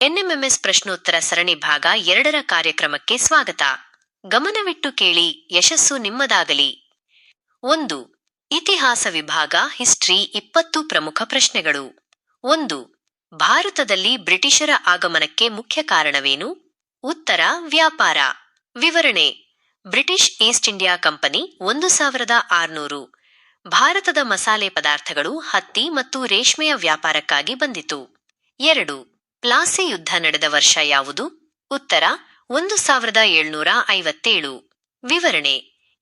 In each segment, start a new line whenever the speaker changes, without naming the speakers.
NMMS ಪ್ರಶ್ನೋತ್ತರ ಸರಣಿ ಭಾಗ ಎರಡರ ಕಾರ್ಯಕ್ರಮಕ್ಕೆ ಸ್ವಾಗತ. ಗಮನವಿಟ್ಟು ಕೇಳಿ ಯಶಸ್ಸು ನಿಮ್ಮದಾಗಲಿ. ಒಂದು, ಇತಿಹಾಸ ವಿಭಾಗ, ಹಿಸ್ಟ್ರಿ ಇಪ್ಪತ್ತು ಪ್ರಮುಖ ಪ್ರಶ್ನೆಗಳು. ಒಂದು, ಭಾರತದಲ್ಲಿ ಬ್ರಿಟಿಷರ ಆಗಮನಕ್ಕೆ ಮುಖ್ಯ ಕಾರಣವೇನು? ಉತ್ತರ, ವ್ಯಾಪಾರ. ವಿವರಣೆ, ಬ್ರಿಟಿಷ್ ಈಸ್ಟ್ ಇಂಡಿಯಾ ಕಂಪನಿ, ಒಂದು ಸಾವಿರದ ಆರುನೂರು. ಭಾರತದ ಮಸಾಲೆ ಪದಾರ್ಥಗಳು ಹತ್ತಿ ಮತ್ತು ರೇಷ್ಮೆಯ ವ್ಯಾಪಾರಕ್ಕಾಗಿ ಬಂದಿತು. ಎರಡು ಪ್ಲಾಸಿ ಯುದ್ಧ ನಡೆದ ವರ್ಷ ಯಾವುದು? ಉತ್ತರ, ಒಂದು ಸಾವಿರದ ಏಳ್ನೂರ ಐವತ್ತೇಳು. ವಿವರಣೆ,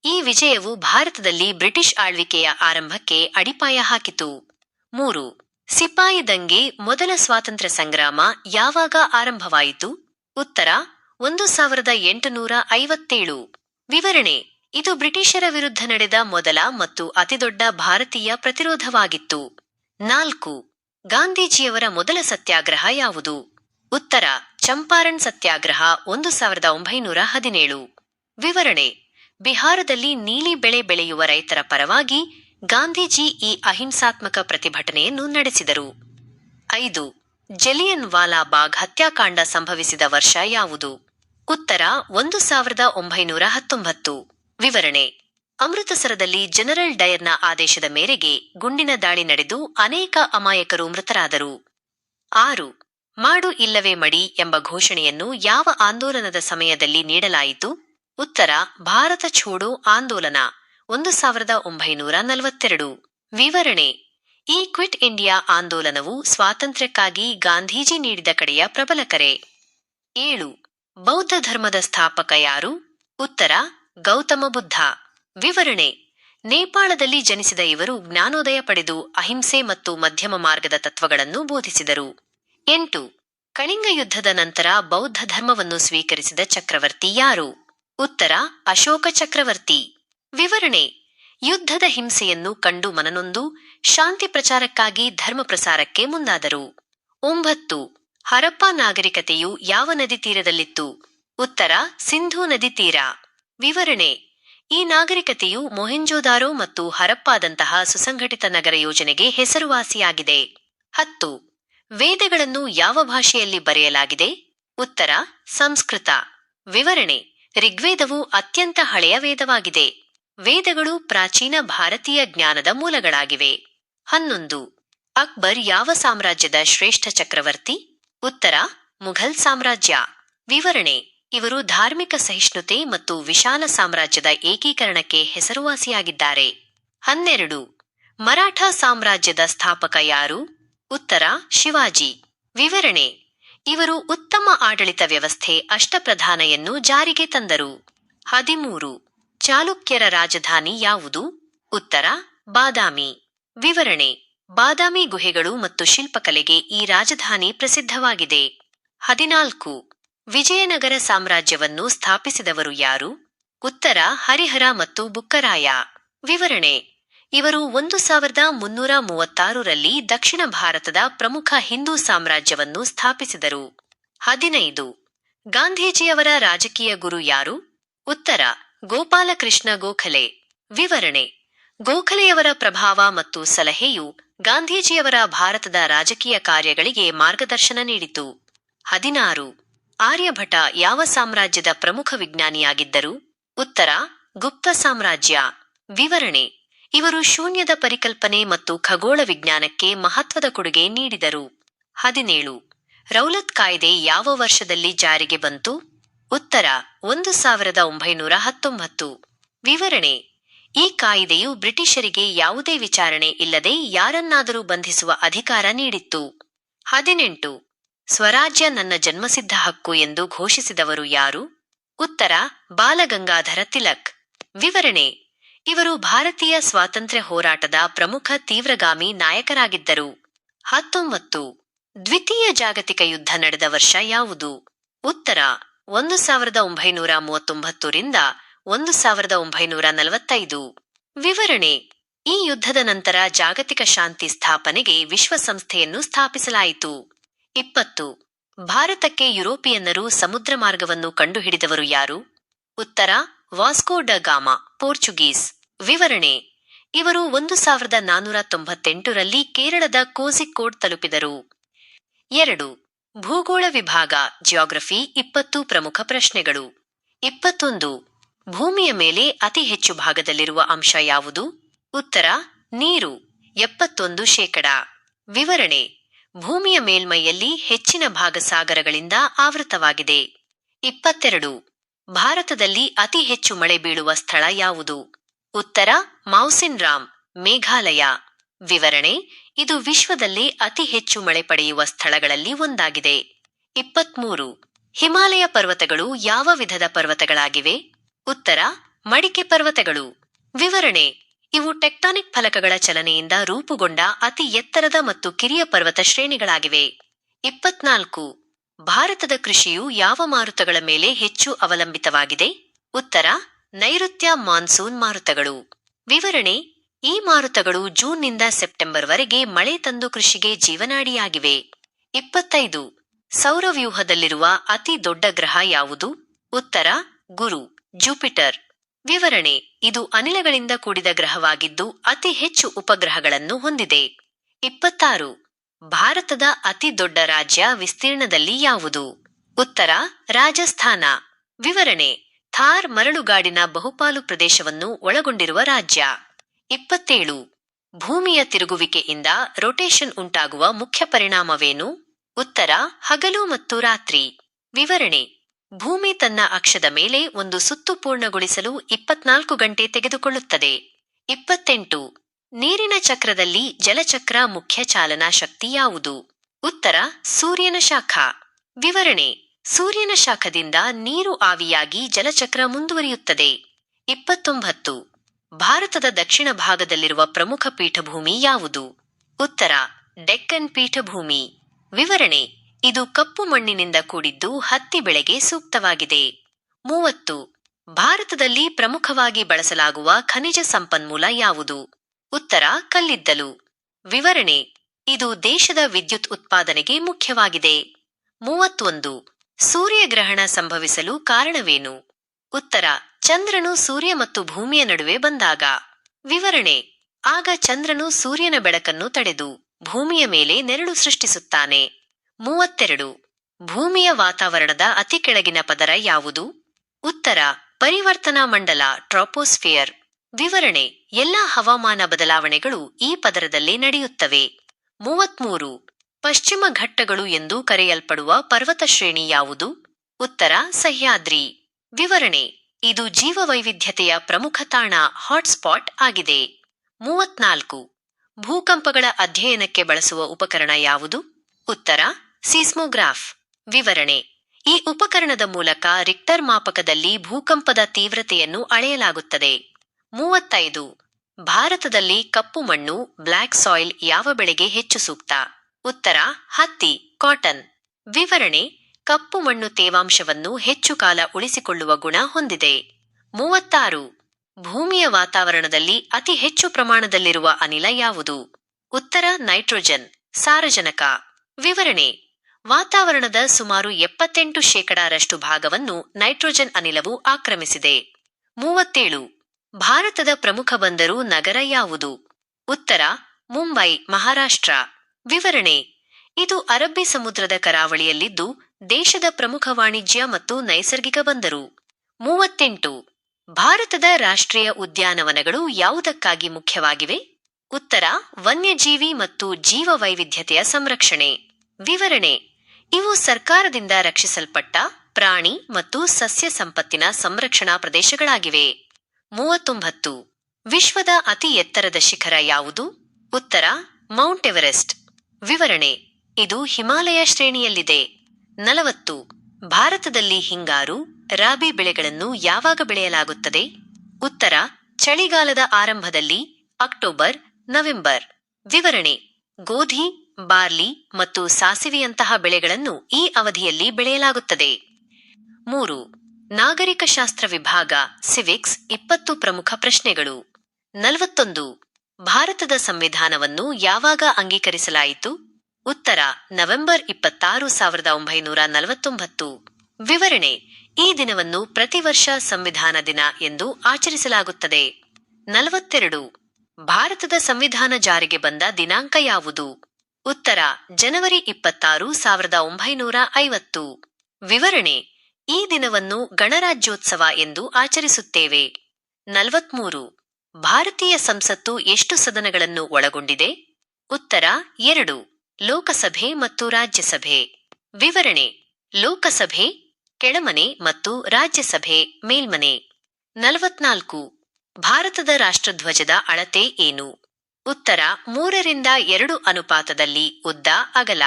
ಈ ವಿಜಯವು ಭಾರತದಲ್ಲಿ ಬ್ರಿಟಿಷ್ ಆಳ್ವಿಕೆಯ ಆರಂಭಕ್ಕೆ ಅಡಿಪಾಯ ಹಾಕಿತು. ಮೂರು, ಸಿಪಾಯಿ ದಂಗೆ ಮೊದಲ ಸ್ವಾತಂತ್ರ್ಯ ಸಂಗ್ರಾಮ ಯಾವಾಗ ಆರಂಭವಾಯಿತು? ಉತ್ತರ, ಒಂದು ಸಾವಿರದ ಎಂಟುನೂರ ಐವತ್ತೇಳು. ವಿವರಣೆ, ಇದು ಬ್ರಿಟಿಷರ ವಿರುದ್ಧ ನಡೆದ ಮೊದಲ ಮತ್ತು ಅತಿದೊಡ್ಡ ಭಾರತೀಯ ಪ್ರತಿರೋಧವಾಗಿತ್ತು. ನಾಲ್ಕು ಗಾಂಧೀಜಿಯವರ ಮೊದಲ ಸತ್ಯಾಗ್ರಹ ಯಾವುದು? ಉತ್ತರ, ಚಂಪಾರಣ್ ಸತ್ಯಾಗ್ರಹ ಒಂದು ಸಾವಿರದ ಒಂಬೈನೂರ ಹದಿನೇಳು. ವಿವರಣೆ, ಬಿಹಾರದಲ್ಲಿ ನೀಲಿ ಬೆಳೆ ಬೆಳೆಯುವ ರೈತರ ಪರವಾಗಿ ಗಾಂಧೀಜಿ ಈ ಅಹಿಂಸಾತ್ಮಕ ಪ್ರತಿಭಟನೆಯನ್ನು ನಡೆಸಿದರು. ಐದು, ಜಲಿಯನ್ ವಾಲಾ ಬಾಗ್ ಹತ್ಯಾಕಾಂಡ ಸಂಭವಿಸಿದ ವರ್ಷ ಯಾವುದು? ಉತ್ತರ, ಒಂದು ಸಾವಿರದ ಒಂಬೈನೂರ ಹತ್ತೊಂಬತ್ತು. ವಿವರಣೆ ಅಮೃತಸರದಲ್ಲಿ ಜನರಲ್ ಡಯರ್ನ ಆದೇಶದ ಮೇರೆಗೆ ಗುಂಡಿನ ದಾಳಿ ನಡೆದು ಅನೇಕ ಅಮಾಯಕರು ಮೃತರಾದರು. ಆರು, ಮಾಡು ಇಲ್ಲವೇ ಮಡಿ ಎಂಬ ಘೋಷಣೆಯನ್ನು ಯಾವ ಆಂದೋಲನದ ಸಮಯದಲ್ಲಿ ನೀಡಲಾಯಿತು? ಉತ್ತರ, ಭಾರತ ಛೋಡೋ ಆಂದೋಲನ ಒಂದು ಸಾವಿರದ ಒಂಬೈನೂರ ನಲವತ್ತೆರಡು. ವಿವರಣೆ, ಈ ಕ್ವಿಟ್ ಇಂಡಿಯಾ ಆಂದೋಲನವು ಸ್ವಾತಂತ್ರ್ಯಕ್ಕಾಗಿ ಗಾಂಧೀಜಿ ನೀಡಿದ ಕಡೆಯ ಪ್ರಬಲ ಕರೆ. ಏಳು, ಬೌದ್ಧ ಧರ್ಮದ ಸ್ಥಾಪಕ ಯಾರು? ಉತ್ತರ, ಗೌತಮ ಬುದ್ಧ. ವಿವರಣೆ. ನೇಪಾಳದಲ್ಲಿ ಜನಿಸಿದ ಇವರು ಜ್ಞಾನೋದಯ ಪಡೆದು ಅಹಿಂಸೆ ಮತ್ತು ಮಧ್ಯಮ ಮಾರ್ಗದ ತತ್ವಗಳನ್ನು ಬೋಧಿಸಿದರು. ಎಂಟು. ಕಳಿಂಗ ಯುದ್ಧದ ನಂತರ ಬೌದ್ಧ ಧರ್ಮವನ್ನು ಸ್ವೀಕರಿಸಿದ ಚಕ್ರವರ್ತಿ ಯಾರು? ಉತ್ತರ, ಅಶೋಕ ಚಕ್ರವರ್ತಿ. ವಿವರಣೆ. ಯುದ್ಧದ ಹಿಂಸೆಯನ್ನು ಕಂಡು ಮನನೊಂದು, ಶಾಂತಿ ಪ್ರಚಾರಕ್ಕಾಗಿ ಧರ್ಮ ಪ್ರಸಾರಕ್ಕೆ ಮುಂದಾದರು. ಒಂಬತ್ತು. ಹರಪ್ಪ ನಾಗರಿಕತೆಯು ಯಾವ ನದಿ ತೀರದಲ್ಲಿತ್ತು? ಉತ್ತರ, ಸಿಂಧೂ ನದಿ ತೀರ. ವಿವರಣೆ. ಈ ನಾಗರಿಕತೆಯು ಮೊಹೆಂಜೋದಾರೋ ಮತ್ತು ಹರಪ್ಪಾದಂತಹ ಸುಸಂಘಟಿತ ನಗರ ಯೋಜನೆಗೆ ಹೆಸರುವಾಸಿಯಾಗಿದೆ. ಹತ್ತು. ವೇದಗಳನ್ನು ಯಾವ ಭಾಷೆಯಲ್ಲಿ ಬರೆಯಲಾಗಿದೆ? ಉತ್ತರ. ಸಂಸ್ಕೃತ. ವಿವರಣೆ. ಋಗ್ವೇದವು ಅತ್ಯಂತ ಹಳೆಯ ವೇದವಾಗಿದೆ. ವೇದಗಳು ಪ್ರಾಚೀನ ಭಾರತೀಯ ಜ್ಞಾನದ ಮೂಲಗಳಾಗಿವೆ. ಹನ್ನೊಂದು. ಅಕ್ಬರ್ ಯಾವ ಸಾಮ್ರಾಜ್ಯದ ಶ್ರೇಷ್ಠ ಚಕ್ರವರ್ತಿ? ಉತ್ತರ. ಮುಘಲ್ ಸಾಮ್ರಾಜ್ಯ. ವಿವರಣೆ. ಇವರು ಧಾರ್ಮಿಕ ಸಹಿಷ್ಣುತೆ ಮತ್ತು ವಿಶಾಲ ಸಾಮ್ರಾಜ್ಯದ ಏಕೀಕರಣಕ್ಕೆ ಹೆಸರುವಾಸಿಯಾಗಿದ್ದಾರೆ. ಹನ್ನೆರಡು. ಮರಾಠ ಸಾಮ್ರಾಜ್ಯದ ಸ್ಥಾಪಕ ಯಾರು? ಉತ್ತರ, ಶಿವಾಜಿ. ವಿವರಣೆ. ಇವರು ಉತ್ತಮ ಆಡಳಿತ ವ್ಯವಸ್ಥೆ ಅಷ್ಟಪ್ರಧಾನೆಯನ್ನು ಜಾರಿಗೆ ತಂದರು. ಹದಿಮೂರು. ಚಾಲುಕ್ಯರ ರಾಜಧಾನಿ ಯಾವುದು? ಉತ್ತರ, ಬಾದಾಮಿ. ವಿವರಣೆ. ಬಾದಾಮಿ ಗುಹೆಗಳು ಮತ್ತು ಶಿಲ್ಪಕಲೆಗೆ ಈ ರಾಜಧಾನಿ ಪ್ರಸಿದ್ಧವಾಗಿದೆ. ಹದಿನಾಲ್ಕು. ವಿಜಯನಗರ ಸಾಮ್ರಾಜ್ಯವನ್ನು ಸ್ಥಾಪಿಸಿದವರು ಯಾರು? ಉತ್ತರ, ಹರಿಹರ ಮತ್ತು ಬುಕ್ಕರಾಯ. ವಿವರಣೆ, ಇವರು ಒಂದು ಸಾವಿರದ ಮುನ್ನೂರ ಮೂವತ್ತಾರರಲ್ಲಿ ದಕ್ಷಿಣ ಭಾರತದ ಪ್ರಮುಖ ಹಿಂದೂ ಸಾಮ್ರಾಜ್ಯವನ್ನು ಸ್ಥಾಪಿಸಿದರು. ಹದಿನೈದು, ಗಾಂಧೀಜಿಯವರ ರಾಜಕೀಯ ಗುರು ಯಾರು? ಉತ್ತರ, ಗೋಪಾಲಕೃಷ್ಣ ಗೋಖಲೆ. ವಿವರಣೆ, ಗೋಖಲೆಯವರ ಪ್ರಭಾವ ಮತ್ತು ಸಲಹೆಯು ಗಾಂಧೀಜಿಯವರ ಭಾರತದ ರಾಜಕೀಯ ಕಾರ್ಯಗಳಿಗೆ ಮಾರ್ಗದರ್ಶನ ನೀಡಿತು. ಹದಿನಾರು ಆರ್ಯಭಟ ಯಾವ ಸಾಮ್ರಾಜ್ಯದ ಪ್ರಮುಖ ವಿಜ್ಞಾನಿಯಾಗಿದ್ದರು? ಉತ್ತರ, ಗುಪ್ತ ಸಾಮ್ರಾಜ್ಯ. ವಿವರಣೆ, ಇವರು ಶೂನ್ಯದ ಪರಿಕಲ್ಪನೆ ಮತ್ತು ಖಗೋಳ ವಿಜ್ಞಾನಕ್ಕೆ ಮಹತ್ವದ ಕೊಡುಗೆ ನೀಡಿದರು. ಹದಿನೇಳು, ರೌಲತ್ ಕಾಯ್ದೆ ಯಾವ ವರ್ಷದಲ್ಲಿ ಜಾರಿಗೆ ಬಂತು? ಉತ್ತರ, ಒಂದು ಸಾವಿರದ ಒಂಬೈನೂರ ಹತ್ತೊಂಬತ್ತು. ವಿವರಣೆ, ಈ ಕಾಯಿದೆಯು ಬ್ರಿಟಿಷರಿಗೆ ಯಾವುದೇ ವಿಚಾರಣೆ ಇಲ್ಲದೆ ಯಾರನ್ನಾದರೂ ಬಂಧಿಸುವ ಅಧಿಕಾರ ನೀಡಿತ್ತು. ಹದಿನೆಂಟು ಸ್ವರಾಜ್ಯ ನನ್ನ ಜನ್ಮಸಿದ್ಧ ಹಕ್ಕು ಎಂದು ಘೋಷಿಸಿದವರು ಯಾರು? ಉತ್ತರ, ಬಾಲಗಂಗಾಧರ ತಿಲಕ್. ವಿವರಣೆ, ಇವರು ಭಾರತೀಯ ಸ್ವಾತಂತ್ರ್ಯ ಹೋರಾಟದ ಪ್ರಮುಖ ತೀವ್ರಗಾಮಿ ನಾಯಕರಾಗಿದ್ದರು. ಹತ್ತೊಂಬತ್ತು, ದ್ವಿತೀಯ ಜಾಗತಿಕ ಯುದ್ಧ ನಡೆದ ವರ್ಷ ಯಾವುದು? ಉತ್ತರ, ಒಂದು ಸಾವಿರದ ಒಂಬೈನೂರ ಮೂವತ್ತೊಂಬತ್ತರಿಂದ ಒಂದು ಸಾವಿರದ ಒಂಬೈನೂರ ನಲವತ್ತೈದು. ವಿವರಣೆ, ಈ ಯುದ್ಧದ ನಂತರ ಜಾಗತಿಕ ಶಾಂತಿ ಸ್ಥಾಪನೆಗೆ ವಿಶ್ವಸಂಸ್ಥೆಯನ್ನು ಸ್ಥಾಪಿಸಲಾಯಿತು. ಇಪ್ಪತ್ತು. ಭಾರತಕ್ಕೆ ಯುರೋಪಿಯನ್ನರು ಸಮುದ್ರ ಮಾರ್ಗವನ್ನು ಕಂಡುಹಿಡಿದವರು ಯಾರು? ಉತ್ತರ, ವಾಸ್ಕೋ ಡ ಗಾಮಾ, ಪೋರ್ಚುಗೀಸ್. ವಿವರಣೆ, ಇವರು ಒಂದು ಸಾವಿರದ ನಾನ್ನೂರ ತೊಂಬತ್ತೆಂಟರಲ್ಲಿ ಕೇರಳದ ಕೋಝಿಕೋಡ್ ತಲುಪಿದರು. ಎರಡು. ಭೂಗೋಳ ವಿಭಾಗ, ಜಿಯೋಗ್ರಫಿ, ಇಪ್ಪತ್ತು ಪ್ರಮುಖ ಪ್ರಶ್ನೆಗಳು. ಇಪ್ಪತ್ತೊಂದು. ಭೂಮಿಯ ಮೇಲೆ ಅತಿ ಹೆಚ್ಚು ಭಾಗದಲ್ಲಿರುವ ಅಂಶ ಯಾವುದು? ಉತ್ತರ, ನೀರು, ಎಪ್ಪತ್ತೊಂದು ಶೇಕಡ. ವಿವರಣೆ ಭೂಮಿಯ ಮೇಲ್ಮೈಯಲ್ಲಿ ಹೆಚ್ಚಿನ ಭಾಗ ಸಾಗರಗಳಿಂದ ಆವೃತವಾಗಿದೆ. ಇಪ್ಪತ್ತೆರಡು. ಭಾರತದಲ್ಲಿ ಅತಿ ಹೆಚ್ಚು ಮಳೆ ಬೀಳುವ ಸ್ಥಳ ಯಾವುದು? ಉತ್ತರ, ಮೌಸಿನ್ ರಾಮ್, ಮೇಘಾಲಯ. ವಿವರಣೆ, ಇದು ವಿಶ್ವದಲ್ಲೇ ಅತಿ ಹೆಚ್ಚು ಮಳೆ ಪಡೆಯುವ ಸ್ಥಳಗಳಲ್ಲಿ ಒಂದಾಗಿದೆ. ಇಪ್ಪತ್ಮೂರು. ಹಿಮಾಲಯ ಪರ್ವತಗಳು ಯಾವ ವಿಧದ ಪರ್ವತಗಳಾಗಿವೆ? ಉತ್ತರ, ಮಡಿಕೆ ಪರ್ವತಗಳು. ವಿವರಣೆ ಇವು ಟೆಕ್ಟಾನಿಕ್ ಫಲಕಗಳ ಚಲನೆಯಿಂದ ರೂಪುಗೊಂಡ ಅತಿ ಎತ್ತರದ ಮತ್ತು ಕಿರಿಯ ಪರ್ವತ ಶ್ರೇಣಿಗಳಾಗಿವೆ. ಇಪ್ಪತ್ನಾಲ್ಕು. ಭಾರತದ ಕೃಷಿಯು ಯಾವ ಮಾರುತಗಳ ಮೇಲೆ ಹೆಚ್ಚು ಅವಲಂಬಿತವಾಗಿದೆ? ಉತ್ತರ, ನೈಋತ್ಯ ಮಾನ್ಸೂನ್ ಮಾರುತಗಳು. ವಿವರಣೆ, ಈ ಮಾರುತಗಳು ಜೂನ್ನಿಂದ ಸೆಪ್ಟೆಂಬರ್ವರೆಗೆ ಮಳೆ ತಂದು ಕೃಷಿಗೆ ಜೀವನಾಡಿಯಾಗಿವೆ. ಇಪ್ಪತ್ತೈದು. ಸೌರವ್ಯೂಹದಲ್ಲಿರುವ ಅತಿ ದೊಡ್ಡ ಗ್ರಹ ಯಾವುದು? ಉತ್ತರ, ಗುರು, ಜುಪಿಟರ್. ವಿವರಣೆ, ಇದು ಅನಿಲಗಳಿಂದ ಕೂಡಿದ ಗ್ರಹವಾಗಿದ್ದು ಅತಿ ಹೆಚ್ಚು ಉಪಗ್ರಹಗಳನ್ನು ಹೊಂದಿದೆ. ಇಪ್ಪತ್ತಾರು, ಭಾರತದ ಅತಿ ದೊಡ್ಡ ರಾಜ್ಯ ವಿಸ್ತೀರ್ಣದಲ್ಲಿ ಯಾವುದು? ಉತ್ತರ, ರಾಜಸ್ಥಾನ. ವಿವರಣೆ, ಥಾರ್ ಮರಳುಗಾಡಿನ ಬಹುಪಾಲು ಪ್ರದೇಶವನ್ನು ಒಳಗೊಂಡಿರುವ ರಾಜ್ಯ. ಇಪ್ಪತ್ತೇಳು, ಭೂಮಿಯ ತಿರುಗುವಿಕೆಯಿಂದ ರೊಟೇಷನ್ ಉಂಟಾಗುವ ಮುಖ್ಯ ಪರಿಣಾಮವೇನು? ಉತ್ತರ, ಹಗಲು ಮತ್ತು ರಾತ್ರಿ. ವಿವರಣೆ ಭೂಮಿ ತನ್ನ ಅಕ್ಷದ ಮೇಲೆ ಒಂದು ಸುತ್ತು ಪೂರ್ಣಗೊಳಿಸಲು ಇಪ್ಪತ್ನಾಲ್ಕು ಗಂಟೆ ತೆಗೆದುಕೊಳ್ಳುತ್ತದೆ. ಇಪ್ಪತ್ತೆಂಟು. ನೀರಿನ ಚಕ್ರದಲ್ಲಿ ಜಲಚಕ್ರ ಮುಖ್ಯ ಚಾಲನಾ ಶಕ್ತಿ ಯಾವುದು? ಉತ್ತರ, ಸೂರ್ಯನ ಶಾಖ. ವಿವರಣೆ. ಸೂರ್ಯನ ಶಾಖದಿಂದ ನೀರು ಆವಿಯಾಗಿ ಜಲಚಕ್ರ ಮುಂದುವರಿಯುತ್ತದೆ. ಇಪ್ಪತ್ತೊಂಬತ್ತು. ಭಾರತದ ದಕ್ಷಿಣ ಭಾಗದಲ್ಲಿರುವ ಪ್ರಮುಖ ಪೀಠಭೂಮಿ ಯಾವುದು? ಉತ್ತರ, ಡೆಕ್ಕನ್ ಪೀಠಭೂಮಿ. ವಿವರಣೆ. ಇದು ಕಪ್ಪು ಮಣ್ಣಿನಿಂದ ಕೂಡಿದ್ದು ಹತ್ತಿ ಬೆಳೆಗೆ ಸೂಕ್ತವಾಗಿದೆ. ಮೂವತ್ತು. ಭಾರತದಲ್ಲಿ ಪ್ರಮುಖವಾಗಿ ಬಳಸಲಾಗುವ ಖನಿಜ ಸಂಪನ್ಮೂಲ ಯಾವುದು? ಉತ್ತರ, ಕಲ್ಲಿದ್ದಲು. ವಿವರಣೆ. ಇದು ದೇಶದ ವಿದ್ಯುತ್ ಉತ್ಪಾದನೆಗೆ ಮುಖ್ಯವಾಗಿದೆ. ಮೂವತ್ತೊಂದು. ಸೂರ್ಯಗ್ರಹಣ ಸಂಭವಿಸಲು ಕಾರಣವೇನು? ಉತ್ತರ, ಚಂದ್ರನು ಸೂರ್ಯ ಮತ್ತು ಭೂಮಿಯ ನಡುವೆ ಬಂದಾಗ. ವಿವರಣೆ. ಆಗ ಚಂದ್ರನು ಸೂರ್ಯನ ಬೆಳಕನ್ನು ತಡೆದು ಭೂಮಿಯ ಮೇಲೆ ನೆರಳು ಸೃಷ್ಟಿಸುತ್ತಾನೆ. ಮೂವತ್ತೆರಡು. ಭೂಮಿಯ ವಾತಾವರಣದ ಅತಿ ಕೆಳಗಿನ ಪದರ ಯಾವುದು? ಉತ್ತರ, ಪರಿವರ್ತನಾ ಮಂಡಲ, ಟ್ರಾಪೋಸ್ಫಿಯರ್. ವಿವರಣೆ, ಎಲ್ಲಾ ಹವಾಮಾನ ಬದಲಾವಣೆಗಳು ಈ ಪದರದಲ್ಲಿ ನಡೆಯುತ್ತವೆ. ಮೂವತ್ಮೂರು. ಪಶ್ಚಿಮ ಘಟ್ಟಗಳು ಎಂದು ಕರೆಯಲ್ಪಡುವ ಪರ್ವತ ಶ್ರೇಣಿ ಯಾವುದು? ಉತ್ತರ, ಸಹ್ಯಾದ್ರಿ. ವಿವರಣೆ, ಇದು ಜೀವವೈವಿಧ್ಯತೆಯ ಪ್ರಮುಖ ತಾಣ, ಹಾಟ್ಸ್ಪಾಟ್ ಆಗಿದೆ. ಮೂವತ್ನಾಲ್ಕು. ಭೂಕಂಪಗಳ ಅಧ್ಯಯನಕ್ಕೆ ಬಳಸುವ ಉಪಕರಣ ಯಾವುದು? ಉತ್ತರ ಸೀಸ್ಮೋಗ್ರಾಫ್. ವಿವರಣೆ. ಈ ಉಪಕರಣದ ಮೂಲಕ ರಿಕ್ಟರ್ ಮಾಪಕದಲ್ಲಿ ಭೂಕಂಪದ ತೀವ್ರತೆಯನ್ನು ಅಳೆಯಲಾಗುತ್ತದೆ. ಮೂವತ್ತೈದು. ಭಾರತದಲ್ಲಿ ಕಪ್ಪು ಮಣ್ಣು, ಬ್ಲ್ಯಾಕ್ ಸಾಯಿಲ್ ಯಾವ ಬೆಳೆಗೆ ಹೆಚ್ಚು ಸೂಕ್ತ? ಉತ್ತರ, ಹತ್ತಿ, ಕಾಟನ್. ವಿವರಣೆ. ಕಪ್ಪು ಮಣ್ಣು ತೇವಾಂಶವನ್ನು ಹೆಚ್ಚು ಕಾಲ ಉಳಿಸಿಕೊಳ್ಳುವ ಗುಣ ಹೊಂದಿದೆ. ಮೂವತ್ತಾರು. ಭೂಮಿಯ ವಾತಾವರಣದಲ್ಲಿ ಅತಿ ಹೆಚ್ಚು ಪ್ರಮಾಣದಲ್ಲಿರುವ ಅನಿಲ ಯಾವುದು? ಉತ್ತರ, ನೈಟ್ರೋಜನ್. ಸಾರಜನಕ. ವಿವರಣೆ. ವಾತಾವರಣದ ಸುಮಾರು ಎಪ್ಪತ್ತೆಂಟು ಶೇಕಡಾರಷ್ಟು ಭಾಗವನ್ನು ನೈಟ್ರೋಜನ್ ಅನಿಲವು ಆಕ್ರಮಿಸಿದೆ. ಮೂವತ್ತೇಳು. ಭಾರತದ ಪ್ರಮುಖ ಬಂದರು ನಗರ ಯಾವುದು? ಉತ್ತರ, ಮುಂಬೈ, ಮಹಾರಾಷ್ಟ್ರ. ವಿವರಣೆ. ಇದು ಅರಬ್ಬಿ ಸಮುದ್ರದ ಕರಾವಳಿಯಲ್ಲಿದ್ದು ದೇಶದ ಪ್ರಮುಖ ವಾಣಿಜ್ಯ ಮತ್ತು ನೈಸರ್ಗಿಕ ಬಂದರು. ಮೂವತ್ತೆಂಟು. ಭಾರತದ ರಾಷ್ಟ್ರೀಯ ಉದ್ಯಾನವನಗಳು ಯಾವುದಕ್ಕಾಗಿ ಮುಖ್ಯವಾಗಿವೆ? ಉತ್ತರ, ವನ್ಯಜೀವಿ ಮತ್ತು ಜೀವ ವೈವಿಧ್ಯತೆಯ ಸಂರಕ್ಷಣೆ. ವಿವರಣೆ. ಇವು ಸರ್ಕಾರದಿಂದ ರಕ್ಷಿಸಲ್ಪಟ್ಟ ಪ್ರಾಣಿ ಮತ್ತು ಸಸ್ಯ ಸಂಪತ್ತಿನ ಸಂರಕ್ಷಣಾ ಪ್ರದೇಶಗಳಾಗಿವೆ. ಮೂವತ್ತೊಂಬತ್ತು. ವಿಶ್ವದ ಅತಿ ಎತ್ತರದ ಶಿಖರ ಯಾವುದು? ಉತ್ತರ, ಮೌಂಟ್ ಎವರೆಸ್ಟ್. ವಿವರಣೆ, ಇದು ಹಿಮಾಲಯ ಶ್ರೇಣಿಯಲ್ಲಿದೆ. ನಲವತ್ತು. ಭಾರತದಲ್ಲಿ ಹಿಂಗಾರು, ರಾಬಿ ಬೆಳೆಗಳನ್ನು ಯಾವಾಗ ಬೆಳೆಯಲಾಗುತ್ತದೆ? ಉತ್ತರ, ಚಳಿಗಾಲದ ಆರಂಭದಲ್ಲಿ ಅಕ್ಟೋಬರ್, ನವೆಂಬರ್. ವಿವರಣೆ, ಗೋಧಿ ಬಾರ್ಲಿ ಮತ್ತು ಸಾಸಿವೆಯಂತಹ ಬೆಳೆಗಳನ್ನು ಈ ಅವಧಿಯಲ್ಲಿ ಬೆಳೆಯಲಾಗುತ್ತದೆ. ಮೂರು, ನಾಗರಿಕ ಶಾಸ್ತ್ರ ವಿಭಾಗ, ಸಿವಿಕ್ಸ್ ಇಪ್ಪತ್ತು ಪ್ರಮುಖ ಪ್ರಶ್ನೆಗಳು. ನಲವತ್ತೊಂದು, ಭಾರತದ ಸಂವಿಧಾನವನ್ನು ಯಾವಾಗ ಅಂಗೀಕರಿಸಲಾಯಿತು? ಉತ್ತರ, ನವೆಂಬರ್ ಇಪ್ಪತ್ತಾರು, ಸಾವಿರದ ಒಂಬೈನೂರ ನಲವತ್ತೊಂಬತ್ತು. ವಿವರಣೆ, ಈ ದಿನವನ್ನು ಪ್ರತಿ ವರ್ಷ ಸಂವಿಧಾನ ದಿನ ಎಂದು ಆಚರಿಸಲಾಗುತ್ತದೆ. ನಲವತ್ತೆರಡು, ಭಾರತದ ಸಂವಿಧಾನ ಜಾರಿಗೆ ಬಂದ ದಿನಾಂಕ ಯಾವುದು? ಉತ್ತರ, ಜನವರಿ ಇಪ್ಪತ್ತಾರು, ಸಾವಿರದ ಒಂಬೈನೂರ ಐವತ್ತು. ವಿವರಣೆ, ಈ ದಿನವನ್ನು ಗಣರಾಜ್ಯೋತ್ಸವ ಎಂದು ಆಚರಿಸುತ್ತೇವೆ. ನಲವತ್ಮೂರು, ಭಾರತೀಯ ಸಂಸತ್ತು ಎಷ್ಟು ಸದನಗಳನ್ನು ಒಳಗೊಂಡಿದೆ? ಉತ್ತರ, ಎರಡು, ಲೋಕಸಭೆ ಮತ್ತು ರಾಜ್ಯಸಭೆ. ವಿವರಣೆ, ಲೋಕಸಭೆ, ಕೆಳಮನೆ ಮತ್ತು ರಾಜ್ಯಸಭೆ, ಮೇಲ್ಮನೆ. ನಲವತ್ನಾಲ್ಕು, ಭಾರತದ ರಾಷ್ಟ್ರಧ್ವಜದ ಅಳತೆ ಏನು? ಉತ್ತರ ಮೂರರಿಂದ ಎರಡು ಅನುಪಾತದಲ್ಲಿ ಉದ್ದ ಅಗಲ.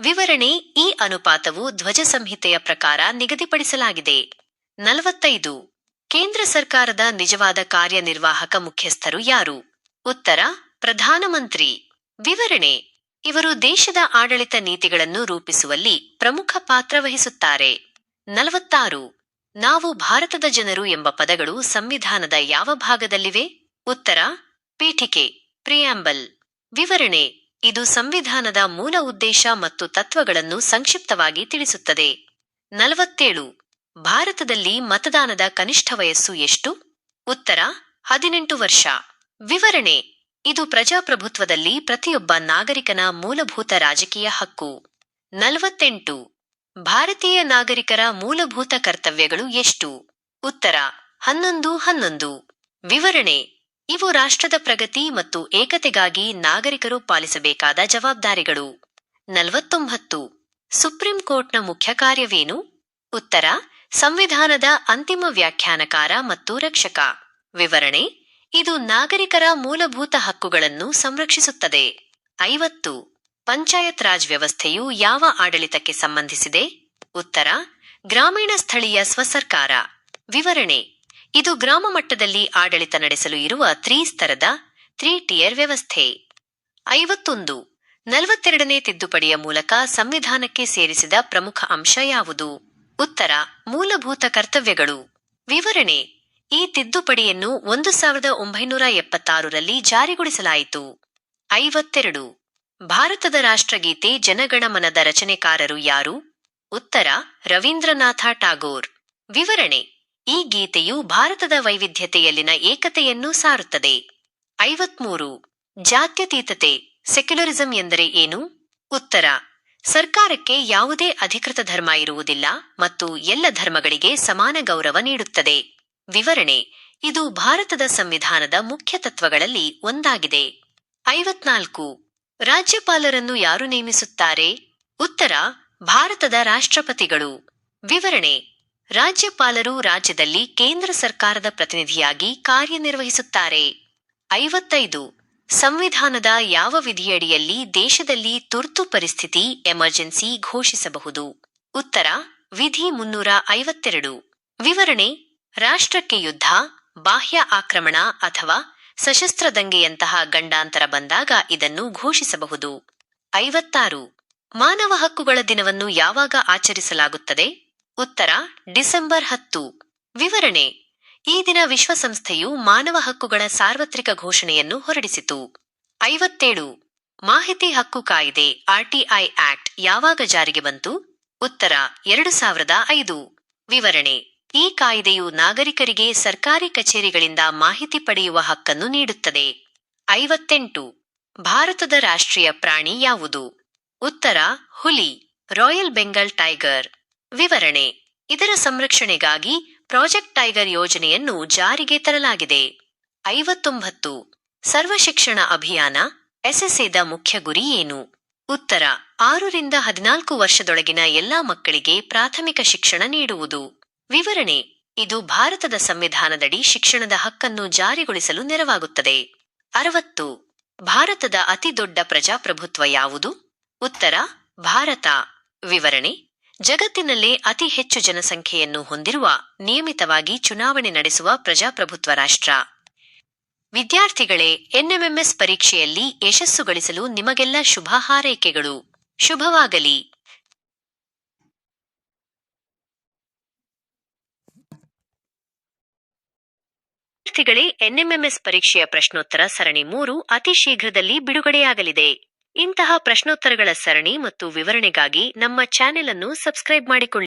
ವಿವರಣೆ ಈ ಅನುಪಾತವು ಧ್ವಜ ಸಂಹಿತೆಯ ಪ್ರಕಾರ ನಿಗದಿಪಡಿಸಲಾಗಿದೆ. ನಲವತ್ತೈದು. ಕೇಂದ್ರ ಸರ್ಕಾರದ ನಿಜವಾದ ಕಾರ್ಯನಿರ್ವಾಹಕ ಮುಖ್ಯಸ್ಥರು ಯಾರು? ಉತ್ತರ, ಪ್ರಧಾನಮಂತ್ರಿ. ವಿವರಣೆ. ಇವರು ದೇಶದ ಆಡಳಿತ ನೀತಿಗಳನ್ನು ರೂಪಿಸುವಲ್ಲಿ ಪ್ರಮುಖ ಪಾತ್ರ ವಹಿಸುತ್ತಾರೆ. ನಲವತ್ತಾರು. ನಾವು ಭಾರತದ ಜನರು ಎಂಬ ಪದಗಳು ಸಂವಿಧಾನದ ಯಾವ ಭಾಗದಲ್ಲಿವೆ? ಉತ್ತರ, ಪೀಠಿಕೆ. ಪ್ರಿಯಾಂಬಲ್. ವಿವರಣೆ. ಇದು ಸಂವಿಧಾನದ ಮೂಲ ಉದ್ದೇಶ ಮತ್ತು ತತ್ವಗಳನ್ನು ಸಂಕ್ಷಿಪ್ತವಾಗಿ ತಿಳಿಸುತ್ತದೆ. ನಲವತ್ತೇಳು. ಭಾರತದಲ್ಲಿ ಮತದಾನದ ಕನಿಷ್ಠ ವಯಸ್ಸು ಎಷ್ಟು? ಉತ್ತರ, ಹದಿನೆಂಟು ವರ್ಷ. ವಿವರಣೆ. ಇದು ಪ್ರಜಾಪ್ರಭುತ್ವದಲ್ಲಿ ಪ್ರತಿಯೊಬ್ಬ ನಾಗರಿಕನ ಮೂಲಭೂತ ರಾಜಕೀಯ ಹಕ್ಕು. ನಲವತ್ತೆಂಟು. ಭಾರತೀಯ ನಾಗರಿಕರ ಮೂಲಭೂತ ಕರ್ತವ್ಯಗಳು ಎಷ್ಟು? ಉತ್ತರ, ಹನ್ನೊಂದು ಹನ್ನೊಂದು. ವಿವರಣೆ. ಇವು ರಾಷ್ಟ್ರದ ಪ್ರಗತಿ ಮತ್ತು ಏಕತೆಗಾಗಿ ನಾಗರಿಕರು ಪಾಲಿಸಬೇಕಾದ ಜವಾಬ್ದಾರಿಗಳು. ನಲವತ್ತೊಂಬತ್ತು. ಸುಪ್ರೀಂ ಕೋರ್ಟ್ನ ಮುಖ್ಯ ಕಾರ್ಯವೇನು? ಉತ್ತರ, ಸಂವಿಧಾನದ ಅಂತಿಮ ವ್ಯಾಖ್ಯಾನಕಾರ ಮತ್ತು ರಕ್ಷಕ. ವಿವರಣೆ, ಇದು ನಾಗರಿಕರ ಮೂಲಭೂತ ಹಕ್ಕುಗಳನ್ನು ಸಂರಕ್ಷಿಸುತ್ತದೆ. ಐವತ್ತು. ಪಂಚಾಯತ್ ರಾಜ್ ವ್ಯವಸ್ಥೆಯು ಯಾವ ಆಡಳಿತಕ್ಕೆ ಸಂಬಂಧಿಸಿದೆ? ಉತ್ತರ, ಗ್ರಾಮೀಣ ಸ್ಥಳೀಯ ಸ್ವಸರ್ಕಾರ. ವಿವರಣೆ ಇದು ಗ್ರಾಮ ಮಟ್ಟದಲ್ಲಿ ಆಡಳಿತ ನಡೆಸಲು ಇರುವ ತ್ರಿಸ್ತರದ ತ್ರೀ ಟಿಯರ್ ವ್ಯವಸ್ಥೆ. ಐವತ್ತೊಂದು, ನಲವತ್ತೆರಡನೇ ತಿದ್ದುಪಡಿಯ ಮೂಲಕ ಸಂವಿಧಾನಕ್ಕೆ ಸೇರಿಸಿದ ಪ್ರಮುಖ ಅಂಶ ಯಾವುದು? ಉತ್ತರ, ಮೂಲಭೂತ ಕರ್ತವ್ಯಗಳು. ವಿವರಣೆ, ಈ ತಿದ್ದುಪಡಿಯನ್ನು ಒಂದು ಸಾವಿರದ ಒಂಬೈನೂರ ಎಪ್ಪತ್ತಾರರಲ್ಲಿ ಜಾರಿಗೊಳಿಸಲಾಯಿತು. ಐವತ್ತೆರಡು, ಭಾರತದ ರಾಷ್ಟ್ರಗೀತೆ ಜನಗಣಮನದ ರಚನೆಕಾರರು ಯಾರು? ಉತ್ತರ, ರವೀಂದ್ರನಾಥ ಟಾಗೋರ್ ವಿವರಣೆ ಈ ಗೀತೆಯು ಭಾರತದ ವೈವಿಧ್ಯತೆಯಲ್ಲಿನ ಏಕತೆಯನ್ನು ಸಾರುತ್ತದೆ. ಐವತ್ಮೂರು. ಜಾತ್ಯತೀತತೆ, ಸೆಕ್ಯುಲರಿಸಂ ಎಂದರೆ ಏನು? ಉತ್ತರ. ಸರ್ಕಾರಕ್ಕೆ ಯಾವುದೇ ಅಧಿಕೃತ ಧರ್ಮ ಇರುವುದಿಲ್ಲ ಮತ್ತು ಎಲ್ಲ ಧರ್ಮಗಳಿಗೆ ಸಮಾನ ಗೌರವ ನೀಡುತ್ತದೆ. ವಿವರಣೆ. ಇದು ಭಾರತದ ಸಂವಿಧಾನದ ಮುಖ್ಯ ತತ್ವಗಳಲ್ಲಿ ಒಂದಾಗಿದೆ. ಐವತ್ನಾಲ್ಕು. ರಾಜ್ಯಪಾಲರನ್ನು ಯಾರು ನೇಮಿಸುತ್ತಾರೆ? ಉತ್ತರ. ಭಾರತದ ರಾಷ್ಟ್ರಪತಿಗಳು. ವಿವರಣೆ. ರಾಜ್ಯಪಾಲರು ರಾಜ್ಯದಲ್ಲಿ ಕೇಂದ್ರ ಸರ್ಕಾರದ ಪ್ರತಿನಿಧಿಯಾಗಿ ಕಾರ್ಯನಿರ್ವಹಿಸುತ್ತಾರೆ. ಐವತ್ತೈದು. ಸಂವಿಧಾನದ ಯಾವ ವಿಧಿಯಡಿಯಲ್ಲಿ ದೇಶದಲ್ಲಿ ತುರ್ತು ಪರಿಸ್ಥಿತಿ ಎಮರ್ಜೆನ್ಸಿ ಘೋಷಿಸಬಹುದು? ಉತ್ತರ, ವಿಧಿ ಮುನ್ನೂರ ಐವತ್ತೆರಡು. ವಿವರಣೆ, ರಾಷ್ಟ್ರಕ್ಕೆ ಯುದ್ಧ, ಬಾಹ್ಯ ಆಕ್ರಮಣ ಅಥವಾ ಸಶಸ್ತ್ರ ದಂಗೆಯಂತಹ ಗಂಡಾಂತರ ಬಂದಾಗ ಇದನ್ನು ಘೋಷಿಸಬಹುದು. ಐವತ್ತಾರು. ಮಾನವ ಹಕ್ಕುಗಳ ದಿನವನ್ನು ಯಾವಾಗ ಆಚರಿಸಲಾಗುತ್ತದೆ? ಉತ್ತರ, ಡಿಸೆಂಬರ್ ಹತ್ತು. ವಿವರಣೆ. ಈ ದಿನ ವಿಶ್ವಸಂಸ್ಥೆಯು ಮಾನವ ಹಕ್ಕುಗಳ ಸಾರ್ವತ್ರಿಕ ಘೋಷಣೆಯನ್ನು ಹೊರಡಿಸಿತು. ಐವತ್ತೇಳು. ಮಾಹಿತಿ ಹಕ್ಕು ಕಾಯ್ದೆ ಆರ್ಟಿಐ ಆಕ್ಟ್, ಯಾವಾಗ ಜಾರಿಗೆ ಬಂತು? ಉತ್ತರ, ಎರಡು ಸಾವಿರದ ಐದು. ವಿವರಣೆ. ಈ ಕಾಯ್ದೆಯು ನಾಗರಿಕರಿಗೆ ಸರ್ಕಾರಿ ಕಚೇರಿಗಳಿಂದ ಮಾಹಿತಿ ಪಡೆಯುವ ಹಕ್ಕನ್ನು ನೀಡುತ್ತದೆ. ಐವತ್ತೆಂಟು. ಭಾರತದ ರಾಷ್ಟ್ರೀಯ ಪ್ರಾಣಿ ಯಾವುದು? ಉತ್ತರ, ಹುಲಿ, ರಾಯಲ್ ಬೆಂಗಾಲ್ ಟೈಗರ್. ವಿವರಣೆ. ಇದರ ಸಂರಕ್ಷಣೆಗಾಗಿ ಪ್ರಾಜೆಕ್ಟ್ ಟೈಗರ್ ಯೋಜನೆಯನ್ನು ಜಾರಿಗೆ ತರಲಾಗಿದೆ. ಐವತ್ತೊಂಬತ್ತು. ಸರ್ವಶಿಕ್ಷಣ ಅಭಿಯಾನ ಎಸ್ಎಸ್ಎದ ಮುಖ್ಯ ಗುರಿ ಏನು? ಉತ್ತರ. ಆರರಿಂದ ಹದಿನಾಲ್ಕು ವರ್ಷದೊಳಗಿನ ಎಲ್ಲಾ ಮಕ್ಕಳಿಗೆ ಪ್ರಾಥಮಿಕ ಶಿಕ್ಷಣ ನೀಡುವುದು. ವಿವರಣೆ. ಇದು ಭಾರತದ ಸಂವಿಧಾನದಡಿ ಶಿಕ್ಷಣದ ಹಕ್ಕನ್ನು ಜಾರಿಗೊಳಿಸಲು ನೆರವಾಗುತ್ತದೆ. ಅರವತ್ತು. ಭಾರತದ ಅತಿದೊಡ್ಡ ಪ್ರಜಾಪ್ರಭುತ್ವ ಯಾವುದು? ಉತ್ತರ. ಭಾರತ. ವಿವರಣೆ. ಜಗತ್ತಿನಲ್ಲೇ ಅತಿ ಹೆಚ್ಚು ಜನಸಂಖ್ಯೆಯನ್ನು ಹೊಂದಿರುವ, ನಿಯಮಿತವಾಗಿ ಚುನಾವಣೆ ನಡೆಸುವ ಪ್ರಜಾಪ್ರಭುತ್ವ ರಾಷ್ಟ್ರ. ವಿದ್ಯಾರ್ಥಿಗಳೇ, ಎನ್ಎಂಎಂಎಸ್ ಪರೀಕ್ಷೆಯಲ್ಲಿ ಯಶಸ್ಸು ಗಳಿಸಲು ನಿಮಗೆಲ್ಲ ಶುಭ ಹಾರೈಕೆಗಳು. ಶುಭವಾಗಲಿ. ವಿದ್ಯಾರ್ಥಿಗಳೇ, ಎನ್ಎಂಎಂಎಸ್ ಪರೀಕ್ಷೆಯ ಪ್ರಶ್ನೋತ್ತರ ಸರಣಿ ಮೂರು ಅತಿ ಶೀಘ್ರದಲ್ಲಿ ಬಿಡುಗಡೆಯಾಗಲಿದೆ. ಇಂತಹ ಪ್ರಶ್ನೋತ್ತರಗಳ ಸರಣಿ ಮತ್ತು ವಿವರಣೆಗಾಗಿ ನಮ್ಮ ಚಾನೆಲ್ ಅನ್ನು ಸಬ್ಸ್ಕ್ರೈಬ್ ಮಾಡಿಕೊಳ್ಳಿ.